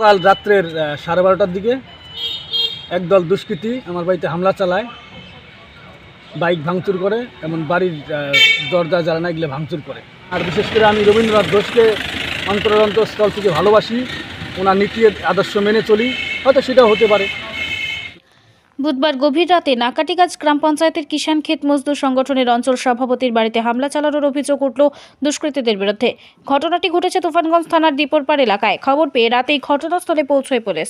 কাল রাত্রের সাড়ে বারোটার দিকে একদল দুষ্কৃতী আমার বাড়িতে হামলা চালায়। বাইক ভাঙচুর করে, এমন বাড়ির দরজা জ্বালানা এগুলো ভাঙচুর করে। আর বিশেষ করে আমি রবীন্দ্রনাথ ঘোষকে অন্তরন্ত স্থল থেকে ভালোবাসি। ওনার নীতি, আদর্শ মেনে চলি। হয়তো সেটাও হতে পারে। বুধবার গভীর রাতে নাকাটিগাছ গ্রাম পঞ্চায়েতের কিষাণ ক্ষেত মজদুর সংগঠনের অঞ্চল সভাপতির বাড়িতে হামলা চালানোর অভিযোগ উঠল দুষ্কৃতীদের বিরুদ্ধে। ঘটনাটি ঘটেছে তুফানগঞ্জ থানার দীপরপাড় এলাকায়। খবর পেয়ে রাতেই ঘটনাস্থলে পৌঁছয় পুলিশ।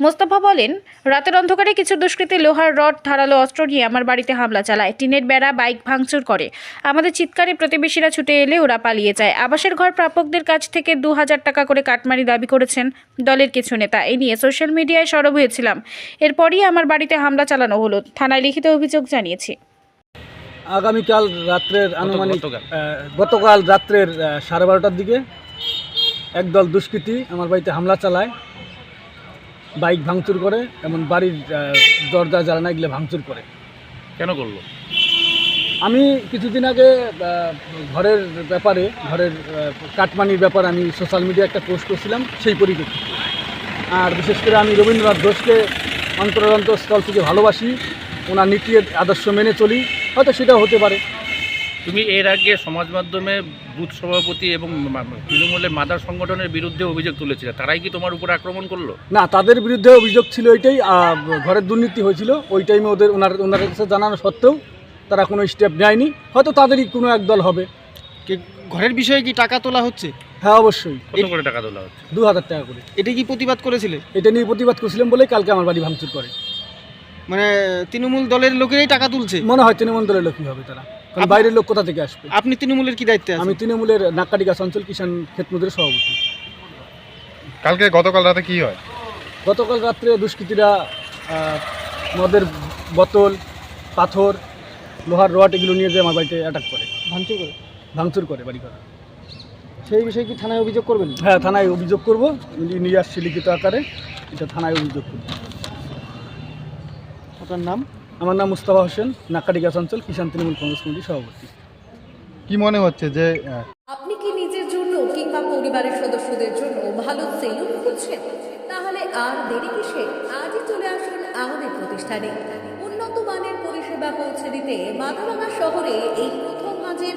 মোস্তফা বলেন, রাতের অন্ধকারে কিছু দুষ্কৃতী লোহার রড, ধারালো অস্ত্র নিয়ে আমার বাড়িতে হামলা চালায়। টিনের বেড়া, বাইক ভাঙচুর করে। আমাদের চিৎকারে প্রতিবেশীরা ছুটে এলে ওরা পালিয়ে যায়। আবাসের ঘর প্রাপকদের কাছ থেকে দু হাজার টাকা করে কাটমারি দাবি করেছেন দলের কিছু নেতা। এই নিয়ে সোশ্যাল মিডিয়ায় সরব হয়েছিলাম। এরপরই আমার বাড়িতে হামলা চালানো হলো থানায় লিখিত অভিযোগ জানিয়েছি। আগামীকাল রাত্রের আনুমানিক গতকাল। রাত্রের সাড়ে বারোটার দিকে একদল দুষ্কৃতী আমার বাড়িতে হামলা চালায়। বাইক ভাঙচুর করে এমন বাড়ির দরজা জ্বালানা এগুলো ভাঙচুর করে। কেন করল? আমি কিছুদিন আগে ঘরের ব্যাপারে ঘরের কাটমানির ব্যাপারে আমি সোশ্যাল মিডিয়া একটা পোস্ট করছিলাম সেই পরিপ্রেক্ষিতে। আর বিশেষ করে আমি রবীন্দ্রনাথ ঘোষকে অন্তরন্ত স্থল থেকে ভালোবাসি ওনার নীতি আদর্শ মেনে চলি হয়তো সেটা হতে পারে। তুমি এর আগে সমাজ মাধ্যমে বুথ সভাপতি এবং তৃণমূলের মাদার সংগঠনের বিরুদ্ধে অভিযোগ তুলেছিল তারাই কি তোমার উপর আক্রমণ করল? না তাদের বিরুদ্ধে অভিযোগ ছিল এটাই ঘরের দুর্নীতি হয়েছিল ওই টাইমে ওদের ওনার ওনার কাছে জানানো সত্ত্বেও তারা কোনো স্টেপ নেয়নি হয়তো তাদেরই কোনো একদল হবে। কে ঘরের বিষয়ে কি টাকা তোলা হচ্ছে? হ্যাঁ অবশ্যই। কত করে টাকা তোলা হচ্ছে? দু হাজার টাকা করে। এটা কি প্রতিবাদ করেছিলে? এটা নিয়ে প্রতিবাদ করছিলাম বলেই কালকে আমার বাড়ি ভাঙচুর করে। মানে তৃণমূল দলের লোকেরাই টাকা তুলছে? মনে হয় তৃণমূল দলের লোকই হবে তারা। কারণ বাইরের লোক কোথা থেকে আসবে? আপনি তৃণমূলের কি দায়িত্বে আমি তৃণমূলের নাক্কাটি গাছ অঞ্চল কিষাণ ক্ষেতমুদ্রের সভাপতি। কালকে গতকাল রাতে কি হয়? গতকাল রাত্রে দুষ্কৃতীরা মদের বোতল পাথর লোহার রড এগুলো নিয়ে যে আমার বাড়িতে অ্যাটাক করে। ভাঙচুর করে? ভাঙচুর করে বাড়ি ঘর। সেই বিষয়ে কি থানায় অভিযোগ করবেন? হ্যাঁ থানায় অভিযোগ করব। নিয়ে আসছি লিখিত আকারে এটা থানায় অভিযোগ করব। আপনার নাম? আমার নাম মুস্তাফা হোসেন নাক্কাটি গাছ অঞ্চল কিষাণ তৃণমূল কংগ্রেস কমিটির সভাপতি। কি মনে হচ্ছে যে আপনি কি নিজের জন্য কিংবা পরিবারের সদস্যদের জন্য ভালো সেলুন খুঁজছেন? তাহলে আর দেরি কিসে? আজই চলে আসুন আমাদের প্রতিষ্ঠানে। উন্নত মানের পরিষেবা পৌঁছে দিতে মাথাভাঙা শহরে এই প্রথম মাঝের